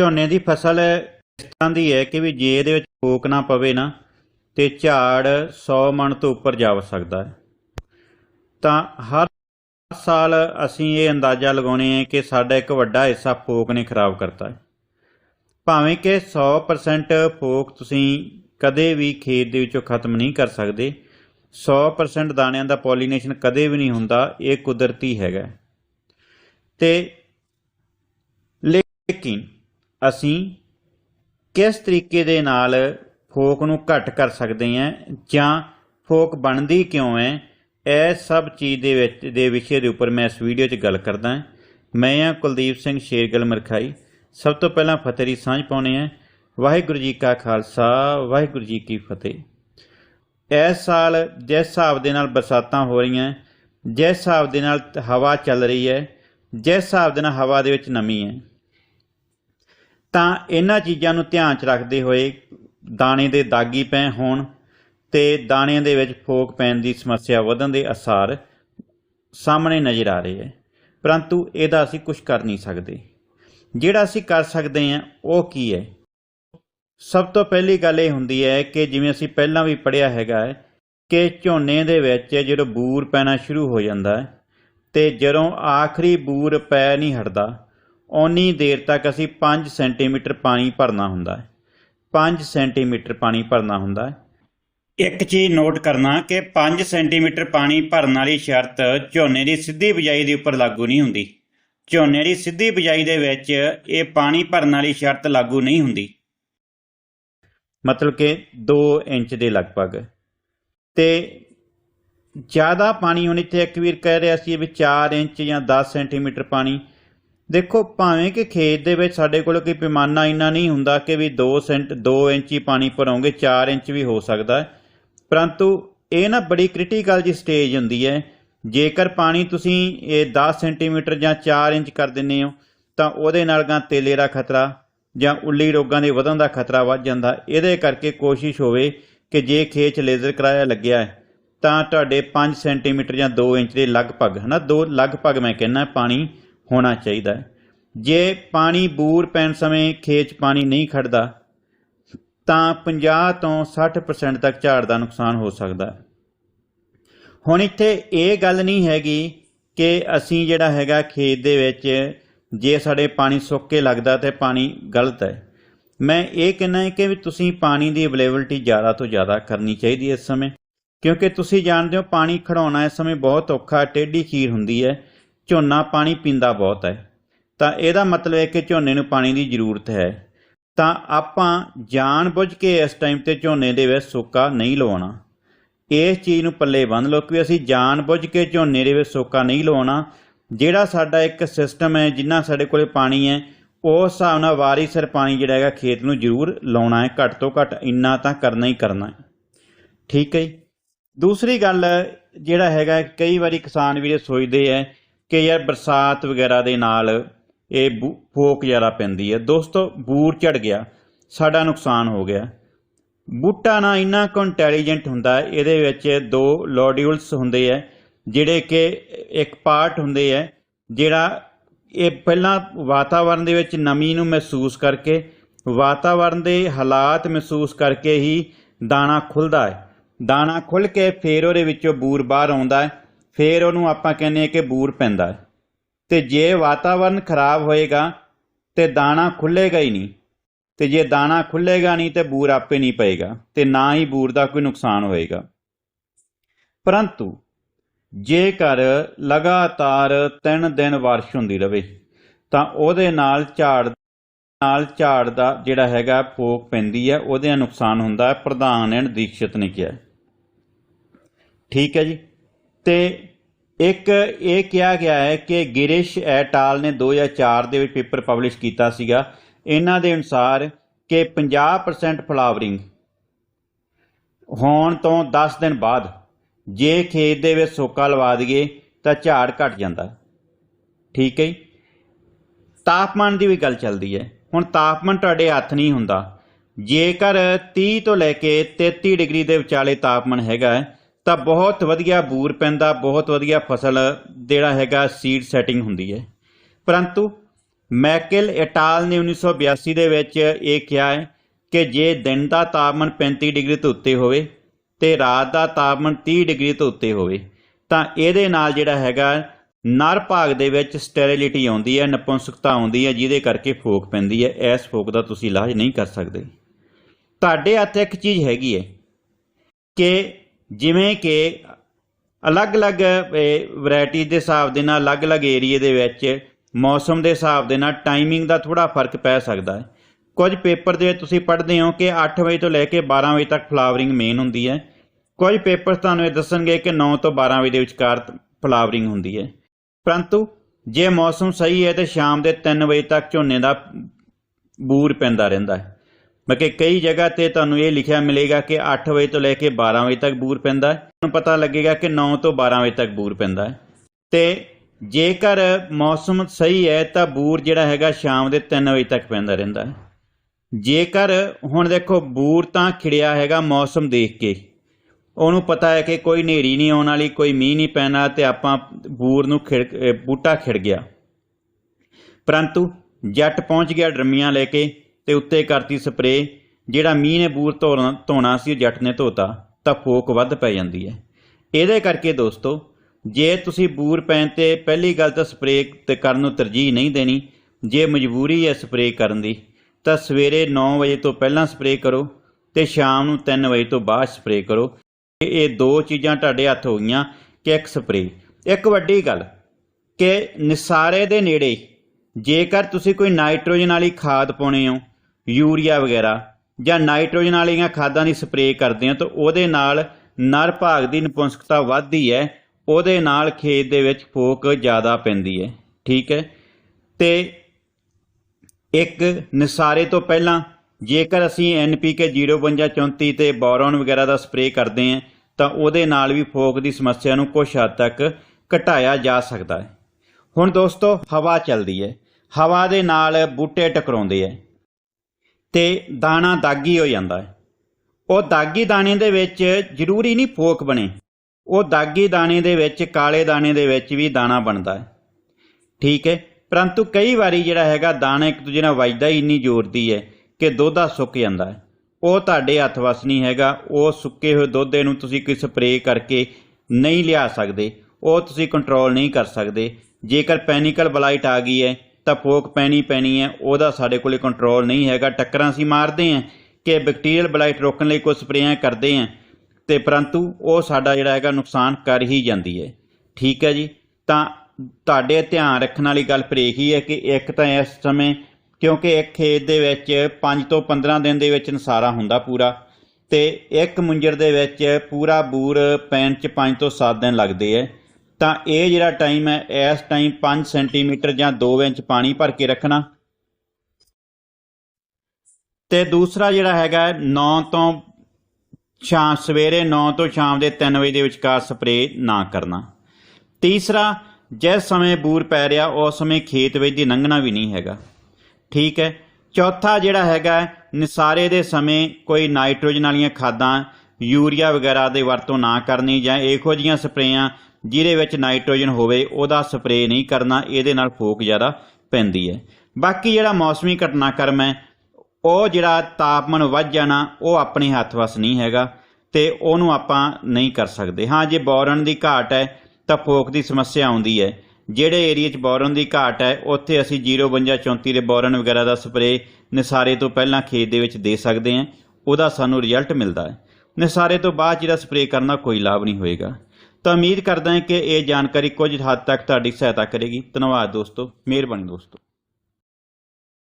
ਝੋਨੇ ਦੀ ਫਸਲ ਇਸ ਤਰ੍ਹਾਂ ਦੀ ਹੈ ਕਿ ਵੀ ਜੇ ਇਹਦੇ ਵਿੱਚ ਫੋਕ ਨਾ ਪਵੇ ਨਾ ਤੇ ਝਾੜ 100 ਮਣ ਤੋਂ ਉੱਪਰ ਜਾ ਸਕਦਾ ਹੈ। ਤਾਂ ਹਰ ਸਾਲ ਅਸੀਂ ਇਹ ਅੰਦਾਜ਼ਾ ਲਗਾਉਣੇ ਹੈ ਕਿ ਸਾਡਾ ਇੱਕ ਵੱਡਾ ਹਿੱਸਾ ਫੋਕ ਨੇ ਖਰਾਬ ਕਰਤਾ ਹੈ। ਭਾਵੇਂ ਕਿ 100% ਫੋਕ ਤੁਸੀਂ ਕਦੇ ਵੀ ਖੇਤ ਦੇ ਵਿੱਚੋਂ ਖਤਮ ਨਹੀਂ ਕਰ ਸਕਦੇ 100% ਦਾਣਿਆਂ ਦਾ ਪੋਲੀਨੇਸ਼ਨ ਕਦੇ ਵੀ ਨਹੀਂ ਹੁੰਦਾ, ਇਹ ਕੁਦਰਤੀ ਹੈਗਾ ਤੇ ਲੇਕਿਨ ਅਸੀਂ ਕਿਸ ਤਰੀਕੇ ਦੇ ਨਾਲ ਫੋਕ ਨੂੰ ਘੱਟ ਕਰ ਸਕਦੇ ਹਾਂ ਜਾਂ ਫੋਕ ਬਣਦੀ ਕਿਉਂ ਹੈ, ਇਹ ਸਭ ਚੀਜ਼ ਦੇ ਵਿੱਚ, ਦੇ ਵਿਸ਼ੇ ਦੇ ਉੱਪਰ ਮੈਂ ਇਸ ਵੀਡੀਓ 'ਚ ਗੱਲ ਕਰਦਾ ਮੈਂ ਹਾਂ ਕੁਲਦੀਪ ਸਿੰਘ ਸ਼ੇਰਗਲ ਮਰਖਾਈ। ਸਭ ਤੋਂ ਪਹਿਲਾਂ ਫਤਿਹ ਦੀ ਸਾਂਝ ਪਾਉਣੇ ਆ ਵਾਹਿਗੁਰੂ ਜੀ ਕਾ ਖਾਲਸਾ, ਵਾਹਿਗੁਰੂ ਜੀ ਕੀ ਫਤਿਹ। ਇਸ ਸਾਲ ਜਿਸ ਹਿਸਾਬ ਦੇ ਨਾਲ ਬਰਸਾਤਾਂ ਹੋ ਰਹੀਆਂ, ਜਿਸ ਹਿਸਾਬ ਦੇ ਨਾਲ ਹਵਾ ਚੱਲ ਰਹੀ ਹੈ, ਜਿਸ ਹਿਸਾਬ ਦੇ ਨਾਲ ਹਵਾ ਦੇ ਵਿੱਚ ਨਮੀ ਹੈ ਤਾਂ ਇਹਨਾਂ ਚੀਜ਼ਾਂ ਨੂੰ ਧਿਆਨ 'ਚ ਰੱਖਦੇ ਹੋਏ ਦਾਣੇ ਦੇ ਦਾਗੀ ਪੈ ਹੋਣ ਤੇ ਦਾਣਿਆਂ ਦੇ ਵਿੱਚ ਫੋਕ ਪੈਣ ਦੀ ਸਮੱਸਿਆ ਵਧਣ ਦੇ ਅਸਾਰ ਸਾਹਮਣੇ ਨਜ਼ਰ ਆ ਰਹੇ ਹੈ। ਪਰੰਤੂ ਇਹਦਾ ਅਸੀਂ ਕੁਝ ਕਰ ਨਹੀਂ ਸਕਦੇ। ਜਿਹੜਾ ਅਸੀਂ ਕਰ ਸਕਦੇ ਹਾਂ, ਉਹ ਕੀ ਹੈ? ਸਭ ਤੋਂ ਪਹਿਲੀ ਗੱਲ ਇਹ ਹੁੰਦੀ ਹੈ ਕਿ ਜਿਵੇਂ ਅਸੀਂ ਪਹਿਲਾਂ ਵੀ ਪੜ੍ਹਿਆ ਹੈਗਾ ਹੈ ਕਿ ਝੋਨੇ ਦੇ ਵਿੱਚ ਜਦੋਂ ਬੂਰ ਪੈਣਾ ਸ਼ੁਰੂ ਹੋ ਜਾਂਦਾ ਹੈ ਤੇ ਜਦੋਂ ਆਖਰੀ ਬੂਰ ਪੈ ਨਹੀਂ ਹਟਦਾ ਓਨੀ ਦੇਰ ਤੱਕ ਅਸੀਂ 5 ਸੈਂਟੀਮੀਟਰ ਪਾਣੀ ਭਰਨਾ ਹੁੰਦਾ ਹੈ। 5 ਸੈਂਟੀਮੀਟਰ ਪਾਣੀ ਭਰਨਾ ਹੁੰਦਾ ਹੈ। ਇੱਕ ਚੀਜ਼ ਨੋਟ ਕਰਨਾ ਕਿ 5 ਸੈਂਟੀਮੀਟਰ ਪਾਣੀ ਭਰਨ ਵਾਲੀ ਸ਼ਰਤ ਝੋਨੇ ਦੀ ਸਿੱਧੀ ਬਿਜਾਈ ਦੇ ਉੱਪਰ ਲਾਗੂ ਨਹੀਂ ਹੁੰਦੀ। ਝੋਨੇ ਦੀ ਸਿੱਧੀ ਬਿਜਾਈ ਦੇ ਵਿੱਚ ਇਹ ਪਾਣੀ ਭਰਨ ਵਾਲੀ ਸ਼ਰਤ ਲਾਗੂ ਨਹੀਂ ਹੁੰਦੀ। ਮਤਲਬ ਕਿ 2 ਇੰਚ ਦੇ ਲਗਭਗ। ਤੇ ਜ਼ਿਆਦਾ ਪਾਣੀ ਹੁਣ ਇੱਥੇ ਇੱਕ ਵੀਰ ਕਹਿ ਰਿਹਾ ਸੀ ਵੀ 4 ਇੰਚ ਜਾਂ 10 ਸੈਂਟੀਮੀਟਰ ਪਾਣੀ ਦੇਖੋ, ਭਾਵੇਂ ਕਿ ਖੇਤ ਦੇ ਵਿੱਚ ਸਾਡੇ ਕੋਲ ਕੋਈ ਪੈਮਾਨਾ ਇੰਨਾ ਨਹੀਂ ਹੁੰਦਾ ਕਿ ਵੀ 2 ਸੈਂਟ 2 ਇੰਚ ਹੀ ਪਾਣੀ ਭਰੋਗੇ 4 ਇੰਚ ਵੀ ਹੋ ਸਕਦਾ ਹੈ। ਪਰੰਤੂ ਇਹ ਨਾ ਬੜੀ ਕ੍ਰਿਟੀਕਲ ਜੀ ਸਟੇਜ ਹੁੰਦੀ ਹੈ। ਜੇਕਰ ਪਾਣੀ ਤੁਸੀਂ ਇਹ 10 ਸੈਂਟੀਮੀਟਰ ਜਾਂ 4 ਇੰਚ ਕਰ ਦਿੰਦੇ ਹੋ, ਤਾਂ ਉਹਦੇ ਨਾਲ ਗਾਂ ਤੇਲੇ ਦਾ ਖਤਰਾ ਜਾਂ ਉੱਲੀ ਰੋਗਾਂ ਦੇ ਵਧਣ ਦਾ ਖਤਰਾ ਵੱਧ ਜਾਂਦਾ। ਇਹਦੇ ਕਰਕੇ ਕੋਸ਼ਿਸ਼ ਹੋਵੇ ਕਿ ਜੇ ਖੇਤ 'ਚ ਲੇਜ਼ਰ ਕਰਾਇਆ ਲੱਗਿਆ ਹੈ, ਤਾਂ ਤੁਹਾਡੇ 5 ਸੈਂਟੀਮੀਟਰ ਜਾਂ 2 ਇੰਚ ਦੇ ਲਗਭਗ, ਹਨਾ, ਦੋ ਲਗਭਗ ਮੈਂ ਕਹਿੰਦਾ ਪਾਣੀ ਹੋਣਾ ਚਾਹੀਦਾ ਹੈ। ਜੇ ਪਾਣੀ ਬੂਰ ਪੈਣ ਸਮੇਂ ਖੇਤ 'ਚ ਪਾਣੀ ਨਹੀਂ ਖੜਦਾ, ਤਾਂ 50 ਤੋਂ 60% ਤੱਕ ਝਾੜ ਦਾ ਨੁਕਸਾਨ ਹੋ ਸਕਦਾ ਹੈ। ਹੁਣ ਇੱਥੇ ਇਹ ਗੱਲ ਨਹੀਂ ਹੈਗੀ ਕਿ ਅਸੀਂ ਜਿਹੜਾ ਹੈਗਾ ਖੇਤ ਦੇ ਵਿੱਚ ਜੇ ਸਾਡੇ ਪਾਣੀ ਸੁੱਕ ਕੇ ਲੱਗਦਾ ਤੇ ਪਾਣੀ ਗਲਤ ਹੈ। ਮੈਂ ਇਹ ਕਹਿੰਦਾ ਹੈ ਕਿ ਵੀ ਤੁਸੀਂ ਪਾਣੀ ਦੀ ਅਵੇਲੇਬਿਲਟੀ ਜ਼ਿਆਦਾ ਤੋਂ ਜ਼ਿਆਦਾ ਕਰਨੀ ਚਾਹੀਦੀ ਹੈ ਇਸ ਸਮੇਂ, ਕਿਉਂਕਿ ਤੁਸੀਂ ਜਾਣਦੇ ਹੋ ਪਾਣੀ ਖੜਾਉਣਾ ਇਸ ਸਮੇਂ ਬਹੁਤ ਔਖਾ ਟੇਢੀ ਖੀਰ ਹੁੰਦੀ ਹੈ। ਝੋਨਾ ਪਾਣੀ ਪੀਂਦਾ ਬਹੁਤ ਹੈ। ਤਾਂ ਇਹਦਾ ਮਤਲਬ ਹੈ ਕਿ ਝੋਨੇ ਨੂੰ ਪਾਣੀ ਦੀ ਜ਼ਰੂਰਤ ਹੈ। ਤਾਂ ਆਪਾਂ ਜਾਣ ਬੁੱਝ ਕੇ ਇਸ ਟਾਈਮ ਤੇ ਝੋਨੇ ਦੇ ਵਿੱਚ ਸੋਕਾ ਨਹੀਂ ਲਵਾਉਣਾ। ਇਸ ਚੀਜ਼ ਨੂੰ ਪੱਲੇ ਬੰਨ ਲਓ ਕਿ ਅਸੀਂ ਜਾਣ ਬੁੱਝ ਕੇ ਝੋਨੇ ਦੇ ਵਿੱਚ ਸੋਕਾ ਨਹੀਂ ਲਵਾਉਣਾ। ਜਿਹੜਾ ਸਾਡਾ ਇੱਕ ਸਿਸਟਮ ਹੈ, ਜਿੰਨਾ ਸਾਡੇ ਕੋਲੇ ਪਾਣੀ ਹੈ, ਉਸ ਹਿਸਾਬ ਨਾਲ ਵਾਰੀ ਸਿਰ ਪਾਣੀ ਜਿਹੜਾ ਹੈਗਾ ਖੇਤ ਨੂੰ ਜ਼ਰੂਰ ਲਾਉਣਾ ਹੈ। ਘੱਟ ਤੋਂ ਘੱਟ ਇੰਨਾ ਤਾਂ ਕਰਨਾ ਹੀ ਕਰਨਾ ਹੈ। ਠੀਕ ਹੈ ਜੀ। ਦੂਸਰੀ ਗੱਲ ਜਿਹੜਾ ਹੈਗਾ, ਕਈ ਵਾਰੀ ਕਿਸਾਨ ਵੀਰੇ ਸੋਚਦੇ ਹੈ ਕਿ ਯਾਰ ਬਰਸਾਤ ਵਗੈਰਾ ਦੇ ਨਾਲ ਇਹ ਬੂ- ਫੋਕ ਜ਼ਿਆਦਾ ਪੈਂਦੀ ਹੈ ਦੋਸਤੋ, ਬੂਰ ਝੜ ਗਿਆ। ਸਾਡਾ ਨੁਕਸਾਨ ਹੋ ਗਿਆ। ਬੂਟਾ ਨਾ ਇੰਨਾ ਕੁ ਇੰਟੈਲੀਜੈਂਟ ਹੁੰਦਾ ਇਹਦੇ ਵਿੱਚ ਦੋ ਲੋਡਿਊਲਸ ਹੁੰਦੇ ਆ, ਜਿਹੜੇ ਕਿ ਇੱਕ ਪਾਰਟ ਹੁੰਦੇ ਆ, ਜਿਹੜਾ ਇਹ ਪਹਿਲਾਂ ਵਾਤਾਵਰਣ ਦੇ ਵਿੱਚ ਨਮੀ ਨੂੰ ਮਹਿਸੂਸ ਕਰਕੇ ਵਾਤਾਵਰਣ ਦੇ ਹਾਲਾਤ ਮਹਿਸੂਸ ਕਰਕੇ ਹੀ ਦਾਣਾ ਖੁੱਲਦਾ ਹੈ। ਦਾਣਾ ਖੁੱਲ ਕੇ ਫੇਰ ਉਹਦੇ ਵਿੱਚੋਂ ਬੂਰ ਬਾਹਰ ਆਉਂਦਾ ਹੈ। ਫਿਰ ਉਹਨੂੰ ਆਪਾਂ ਕਹਿੰਦੇ ਆ ਕਿ ਬੂਰ ਪੈਂਦਾ ਹੈ। ਤੇ ਜੇ ਵਾਤਾਵਰਨ ਖਰਾਬ ਹੋਏਗਾ ਤੇ ਦਾਣਾ ਖੁੱਲੇਗਾ ਹੀ ਨਹੀਂ। ਤੇ ਜੇ ਦਾਣਾ ਖੁੱਲੇਗਾ ਨਹੀਂ ਤੇ ਬੂਰ ਆਪੇ ਨਹੀਂ ਪਏਗਾ ਤੇ ਨਾ ਹੀ ਬੂਰ ਦਾ ਕੋਈ ਨੁਕਸਾਨ ਹੋਏਗਾ। ਪਰੰਤੂ ਜੇਕਰ ਲਗਾਤਾਰ 3 ਦਿਨ ਬਾਰਿਸ਼ ਹੁੰਦੀ ਰਹੇ ਤਾਂ ਉਹਦੇ ਨਾਲ ਝਾੜ ਨਾਲ ਝਾੜ ਦਾ ਜਿਹੜਾ ਹੈਗਾ ਫੋਕ ਪੈਂਦੀ ਹੈ, ਉਹਦੇ ਨੁਕਸਾਨ ਹੁੰਦਾ ਹੈ, ਪ੍ਰਧਾਨ ਐਂਡ ਦੀਕਸ਼ਿਤ ਨੇ ਕਿਹਾ। ਠੀਕ ਹੈ ਜੀ। ਤੇ ਇੱਕ ਇਹ ਕਿਹਾ ਗਿਆ ਹੈ ਕਿ ਗਿਰਿਸ਼ ਐਟਾਲ ਨੇ 2004 ਦੇ ਵਿੱਚ ਪੇਪਰ ਪਬਲਿਸ਼ ਕੀਤਾ ਸੀਗਾ। ਇਹਨਾਂ ਦੇ ਅਨੁਸਾਰ ਕਿ 50% ਫਲਾਵਰਿੰਗ ਹੋਣ ਤੋਂ 10 ਦਿਨ ਬਾਅਦ ਜੇ ਖੇਤ ਦੇ ਵਿੱਚ ਸੋਕਾ ਲਵਾ ਦਈਏ ਤਾਂ ਝਾੜ ਘਟ ਜਾਂਦਾ। ਠੀਕ ਹੈ ਜੀ? ਤਾਪਮਾਨ ਦੀ ਵੀ ਗੱਲ ਚੱਲਦੀ ਹੈ। ਹੁਣ ਤਾਪਮਾਨ ਤੁਹਾਡੇ ਹੱਥ ਨਹੀਂ ਹੁੰਦਾ। ਜੇਕਰ 30 ਤੋਂ ਲੈ ਕੇ 33 ਡਿਗਰੀ ਦੇ ਵਿਚਾਲੇ ਤਾਪਮਾਨ ਹੈਗਾ ਹੈ, ਤਾਂ ਬਹੁਤ ਵਧੀਆ ਬੂਰ ਪੈਂਦਾ, ਬਹੁਤ ਵਧੀਆ ਫਸਲ, ਜਿਹੜਾ ਹੈਗਾ ਸੀਡ ਸੈਟਿੰਗ ਹੁੰਦੀ ਹੈ। ਪਰੰਤੂ ਮੈਕਲ ਇਟਾਲ ਨੇ 1982 ਦੇ ਵਿੱਚ ਇਹ ਕਿਹਾ ਹੈ ਕਿ ਜੇ ਦਿਨ ਦਾ ਤਾਪਮਾਨ 35 ਡਿਗਰੀ ਤੋਂ ਉੱਤੇ ਹੋਵੇ ਤੇ ਰਾਤ ਦਾ ਤਾਪਮਾਨ 30 ਡਿਗਰੀ ਤੋਂ ਉੱਤੇ ਹੋਵੇ, ਤਾਂ ਇਹਦੇ ਨਾਲ ਜਿਹੜਾ ਹੈਗਾ ਨਰ ਭਾਗ ਦੇ ਵਿੱਚ ਸਟੈਰਿਲਿਟੀ ਆਉਂਦੀ ਹੈ, ਨਪੁੰਸਕਤਾ ਆਉਂਦੀ ਹੈ, ਜਿਹਦੇ ਕਰਕੇ ਫੋਕ ਪੈਂਦੀ ਹੈ। ਇਸ ਫੋਕ ਦਾ ਤੁਸੀਂ ਇਲਾਜ ਨਹੀਂ ਕਰ ਸਕਦੇ। ਤੁਹਾਡੇ ਹੱਥ ਇੱਕ ਚੀਜ਼ ਹੈਗੀ ਹੈ ਕਿ ਜਿਵੇਂ ਕਿ ਅਲੱਗ-ਅਲੱਗ ਵੈਰਾਈਟੀ ਦੇ ਹਿਸਾਬ ਦੇ ਨਾਲ ਅਲੱਗ-ਅਲੱਗ ਏਰੀਏ ਦੇ ਵਿੱਚ ਮੌਸਮ ਦੇ ਹਿਸਾਬ ਦੇ ਨਾਲ ਟਾਈਮਿੰਗ ਦਾ ਥੋੜਾ ਫ਼ਰਕ ਪੈ ਸਕਦਾ ਹੈ। ਕੁਝ ਪੇਪਰ ਦੇ ਵਿੱਚ ਤੁਸੀਂ ਪੜ੍ਹਦੇ ਹੋ ਕਿ 8 ਵਜੇ ਤੋਂ ਲੈ ਕੇ 12 ਵਜੇ ਤੱਕ ਫਲਾਵਰਿੰਗ ਮੇਨ ਹੁੰਦੀ ਹੈ। ਕੁਝ ਪੇਪਰ ਤੁਹਾਨੂੰ ਇਹ ਦੱਸਣਗੇ ਕਿ 9 ਤੋਂ 12 ਵਜੇ ਦੇ ਵਿਚਕਾਰ ਫਲਾਵਰਿੰਗ ਹੁੰਦੀ ਹੈ। ਪਰੰਤੂ ਜੇ ਮੌਸਮ ਸਹੀ ਹੈ ਤੇ ਸ਼ਾਮ ਦੇ 3 ਵਜੇ ਤੱਕ ਝੋਨੇ ਦਾ ਬੂਰ ਪੈਂਦਾ ਰਹਿੰਦਾ ਹੈ। ਮਤਲਬ ਕਿ ਕਈ ਜਗ੍ਹਾ ਤੇ ਤੁਹਾਨੂੰ ਇਹ ਲਿਖਿਆ ਮਿਲੇਗਾ ਕਿ 8 ਵਜੇ ਤੋਂ ਲੈ ਕੇ 12 ਵਜੇ ਤੱਕ ਬੂਰ ਪੈਂਦਾ ਹੈ। ਤੁਹਾਨੂੰ ਪਤਾ ਲੱਗੇਗਾ ਕਿ 9 ਤੋਂ 12 ਵਜੇ ਤੱਕ ਬੂਰ ਪੈਂਦਾ ਹੈ। ਤੇ ਜੇਕਰ ਮੌਸਮ ਸਹੀ ਹੈ ਤਾਂ ਬੂਰ ਜਿਹੜਾ ਹੈਗਾ ਸ਼ਾਮ ਦੇ 3 ਵਜੇ ਤੱਕ ਪੈਂਦਾ ਰਹਿੰਦਾ ਹੈ। ਜੇਕਰ ਹੁਣ ਦੇਖੋ ਬੂਰ ਤਾਂ ਖਿੜਿਆ ਹੈਗਾ ਮੌਸਮ ਦੇਖ ਕੇ। ਉਹਨੂੰ ਪਤਾ ਹੈ ਕਿ ਕੋਈ ਹਨੇਰੀ ਨਹੀਂ ਆਉਣ ਵਾਲੀ, ਕੋਈ ਮੀਂਹ ਨਹੀਂ ਪੈਣਾ ਤੇ ਆਪਾਂ ਬੂਰ ਨੂੰ ਖਿੜ ਬੂਟਾ ਖਿੜ ਗਿਆ। ਪਰੰਤੂ ਜੱਟ ਪਹੁੰਚ ਗਿਆ ਡਰਮੀਆਂ ਲੈ ਕੇ। ਤੇ ਉੱਤੇ ਕਰਤੀ ਸਪਰੇ ਜਿਹੜਾ ਮੀਂਹ ਨੇ ਬੂਰ ਧੋਣਾ ਧੋਣਾ ਸੀ ਜੱਟ ਨੇ ਧੋਤਾ, ਤਾਂ ਫੋਕ ਵੱਧ ਪੈ ਜਾਂਦੀ ਹੈ। ਇਹਦੇ ਕਰਕੇ ਦੋਸਤੋ, ਜੇ ਤੁਸੀਂ ਬੂਰ ਪੈਣ ਤੇ ਪਹਿਲੀ ਗੱਲ ਤਾਂ ਸਪਰੇ ਤੇ ਕਰਨ ਨੂੰ ਤਰਜੀਹ ਨਹੀਂ ਦੇਣੀ, ਜੇ ਮਜਬੂਰੀ ਹੈ ਸਪਰੇ ਕਰਨ ਦੀ, ਤਾਂ ਸਵੇਰੇ 9 ਵਜੇ ਤੋਂ ਪਹਿਲਾਂ ਸਪਰੇ ਕਰੋ ਤੇ ਸ਼ਾਮ ਨੂੰ 3 ਵਜੇ ਤੋਂ ਬਾਅਦ ਸਪਰੇ ਕਰੋ। ਇਹ- ਇਹ ਦੋ ਚੀਜ਼ਾਂ ਤੁਹਾਡੇ ਹੱਥ ਹੋ ਗਈਆਂ, ਕਿ ਇੱਕ ਸਪਰੇ ਇੱਕ ਵੱਡੀ ਗੱਲ, ਕਿ ਨਿਸਾਰੇ ਦੇ ਨੇੜੇ, ਜੇਕਰ ਤੁਸੀਂ ਕੋਈ ਨਾਈਟ੍ਰੋਜਨ ਵਾਲੀ ਖਾਦ ਪਾਉਣੇ ਹੋ ਯੂਰੀਆ ਵਗੈਰਾ ਜਾਂ ਨਾਈਟ੍ਰੋਜਨ ਵਾਲੀਆਂ ਖਾਦਾਂ ਦੀ ਸਪਰੇਅ ਕਰਦੇ ਹਾਂ ਤਾਂ ਉਹਦੇ ਨਾਲ ਨਰ ਭਾਗ ਦੀ ਨਪੁੰਸਕਤਾ ਵੱਧਦੀ ਹੈ, ਉਹਦੇ ਨਾਲ ਖੇਤ ਦੇ ਵਿੱਚ ਫੋਕ ਜ਼ਿਆਦਾ ਪੈਂਦੀ ਹੈ। ਠੀਕ ਹੈ? ਤੇ ਇੱਕ ਨਿਸਾਰੇ ਤੋਂ ਪਹਿਲਾਂ ਜੇਕਰ ਅਸੀਂ ਐਨਪੀਕੇ 05234 ਤੇ ਬੋਰੋਨ ਵਗੈਰਾ ਦਾ ਸਪਰੇਅ ਕਰਦੇ ਹਾਂ, ਤਾਂ ਉਹਦੇ ਨਾਲ ਵੀ ਫੋਕ ਦੀ ਸਮੱਸਿਆ ਨੂੰ ਕੁਝ ਹੱਦ ਤੱਕ ਘਟਾਇਆ ਜਾ ਸਕਦਾ ਹੈ। ਹੁਣ ਦੋਸਤੋ, ਹਵਾ ਚੱਲਦੀ ਹੈ। ਹਵਾ ਦੇ ਨਾਲ ਬੂਟੇ ਟਕਰਾਉਂਦੇ ਹੈ। ਤੇ ਦਾਣਾ ਦਾਗੀ ਹੋ ਜਾਂਦਾ ਹੈ। ਉਹ ਦਾਗੀ ਦਾਣੇ ਦੇ ਵਿੱਚ ਜ਼ਰੂਰੀ ਨਹੀਂ ਫੋਕ ਬਣੇ। ਉਹ ਦਾਗੀ ਦਾਣੇ ਦੇ ਵਿੱਚ, ਕਾਲੇ ਦਾਣੇ ਦੇ ਵਿੱਚ ਵੀ ਦਾਣਾ ਬਣਦਾ ਹੈ। ਠੀਕ ਹੈ। ਪਰੰਤੂ ਕਈ ਵਾਰੀ ਜਿਹੜਾ ਹੈਗਾ, ਦਾਣਾ ਇੱਕ ਦੂਜੇ ਨਾਲ ਵੱਜਦਾ ਹੀ ਇੰਨੀ ਜ਼ੋਰਦੀ ਹੈ ਕਿ ਦੁੱਧਾ ਸੁੱਕ ਜਾਂਦਾ ਹੈ। ਉਹ ਤੁਹਾਡੇ ਹੱਥ ਵਸ ਨਹੀਂ ਹੈਗਾ। ਉਹ ਸੁੱਕੇ ਹੋਏ ਦੁੱਧ ਨੂੰ ਤੁਸੀਂ ਕੋਈ ਸਪਰੇਅ ਕਰਕੇ ਨਹੀਂ ਲਿਆ ਸਕਦੇ। ਉਹ ਤੁਸੀਂ ਕੰਟਰੋਲ ਨਹੀਂ ਕਰ ਸਕਦੇ। ਜੇਕਰ ਪੈਨਿਕਲ ਬਲਾਈਟ ਆ ਗਈ ਹੈ ਤਾਂ ਫੋਕ ਪੈਣੀ ਪੈਣੀ ਹੈ, ਉਹਦਾ ਸਾਡੇ ਕੋਲੇ ਕੰਟਰੋਲ ਨਹੀਂ ਹੈਗਾ। ਟੱਕਰਾਂ ਅਸੀਂ ਮਾਰਦੇ ਹਾਂ ਕਿ ਬੈਕਟੀਰੀਅਲ ਬਲਾਈਟ ਰੋਕਣ ਲਈ ਕੁਝ ਸਪਰੇਆਂ ਕਰਦੇ ਹਾਂ, ਤੇ ਪਰੰਤੂ ਉਹ ਸਾਡਾ ਜਿਹੜਾ ਹੈਗਾ ਨੁਕਸਾਨ ਕਰ ਹੀ ਜਾਂਦੀ ਹੈ। ਠੀਕ ਹੈ ਜੀ? ਤਾਂ ਤੁਹਾਡੇ ਧਿਆਨ ਰੱਖਣ ਵਾਲੀ ਗੱਲ ਪਰ ਇਹੀ ਹੈ ਕਿ ਇੱਕ ਤਾਂ ਇਸ ਸਮੇਂ, ਕਿਉਂਕਿ ਇੱਕ ਖੇਤ ਦੇ ਵਿੱਚ 5 ਤੋਂ 15 ਦਿਨ ਦੇ ਵਿੱਚ ਨਸਾਰਾ ਹੁੰਦਾ ਪੂਰਾ, ਤੇ ਇੱਕ ਮੁੰਜਰ ਦੇ ਵਿੱਚ ਪੂਰਾ ਬੂਰ ਪੈਣ ਚ 5 ਤੋਂ 7 ਦਿਨ ਲੱਗਦੇ ਹੈ। ਤਾਂ ਇਹ ਜਿਹੜਾ ਟਾਈਮ ਹੈ, ਇਸ ਟਾਈਮ 5 ਸੈਂਟੀਮੀਟਰ ਜਾਂ 2 ਇੰਚ ਪਾਣੀ ਭਰ ਕੇ ਰੱਖਣਾ। ਤੇ ਦੂਸਰਾ ਜਿਹੜਾ ਹੈਗਾ 9 ਤੋਂ ਸ਼ਾਮ, ਸਵੇਰੇ 9 ਤੋਂ ਸ਼ਾਮ ਦੇ 3 ਵਜੇ ਦੇ ਵਿਚਕਾਰ ਸਪਰੇਅ ਨਾ ਕਰਨਾ। ਤੀਸਰਾ, ਜਿਸ ਸਮੇਂ ਬੂਰ ਪੈ ਰਿਹਾ, ਉਸ ਸਮੇਂ ਖੇਤ ਵਿੱਚ ਦੀ ਲੰਘਣਾ ਵੀ ਨਹੀਂ ਹੈਗਾ। ਠੀਕ ਹੈ। ਚੌਥਾ ਜਿਹੜਾ ਹੈਗਾ ਨਿਸਾਰੇ ਦੇ ਸਮੇਂ ਕੋਈ ਨਾਈਟ੍ਰੋਜਨ ਵਾਲੀਆਂ ਖਾਦਾਂ ਯੂਰੀਆ ਵਗੈਰਾ ਦੇ ਵਰਤੋਂ ਨਾ ਕਰਨੀ ਜਾਂ ਇਹੋ ਜੀਆਂ ਸਪਰੇਆਂ ਜਿਹਦੇ ਵਿੱਚ ਨਾਈਟ੍ਰੋਜਨ ਹੋਵੇ, ਉਹਦਾ ਸਪਰੇਅ ਨਹੀਂ ਕਰਨਾ, ਇਹਦੇ ਨਾਲ ਫੋਕ ਜ਼ਿਆਦਾ ਪੈਂਦੀ ਹੈ। ਬਾਕੀ ਜਿਹੜਾ ਮੌਸਮੀ ਘਟਨਾਕ੍ਰਮ ਹੈ, ਉਹ ਜਿਹੜਾ ਤਾਪਮਾਨ ਵੱਧ ਜਾਣਾ, ਉਹ ਆਪਣੇ ਹੱਥ ਵਸ ਨਹੀਂ ਹੈਗਾ ਤੇ ਉਹਨੂੰ ਆਪਾਂ ਨਹੀਂ ਕਰ ਸਕਦੇ। ਹਾਂ, ਜੇ ਬੋਰਨ ਦੀ ਘਾਟ ਹੈ, ਤਾਂ ਫੋਕ ਦੀ ਸਮੱਸਿਆ ਆਉਂਦੀ ਹੈ। ਜਿਹੜੇ ਏਰੀਆ 'ਚ ਬੋਰਨ ਦੀ ਘਾਟ ਹੈ, ਉੱਥੇ ਅਸੀਂ 05234 ਦੇ ਬੋਰਨ ਵਗੈਰਾ ਦਾ ਸਪਰੇਅ ਨਿਸਾਰੇ ਤੋਂ ਪਹਿਲਾਂ ਖੇਤ ਦੇ ਵਿੱਚ ਦੇ ਸਕਦੇ ਹਾਂ, ਉਹਦਾ ਸਾਨੂੰ ਰਿਜ਼ਲਟ ਮਿਲਦਾ ਹੈ। ਨਿਸਾਰੇ ਤੋਂ ਬਾਅਦ ਜਿਹੜਾ ਸਪਰੇਅ ਕਰਨਾ, ਕੋਈ ਲਾਭ ਨਹੀਂ ਹੋਏਗਾ। ਤਾਂ ਉਮੀਦ ਕਰਦਾ ਹਾਂ ਕਿ ਇਹ ਜਾਣਕਾਰੀ ਕੁਝ ਹੱਦ ਤੱਕ ਤੁਹਾਡੀ ਸਹਾਇਤਾ ਕਰੇਗੀ। ਧੰਨਵਾਦ ਦੋਸਤੋ, ਮਿਹਰਬਾਨੀ ਦੋਸਤੋ।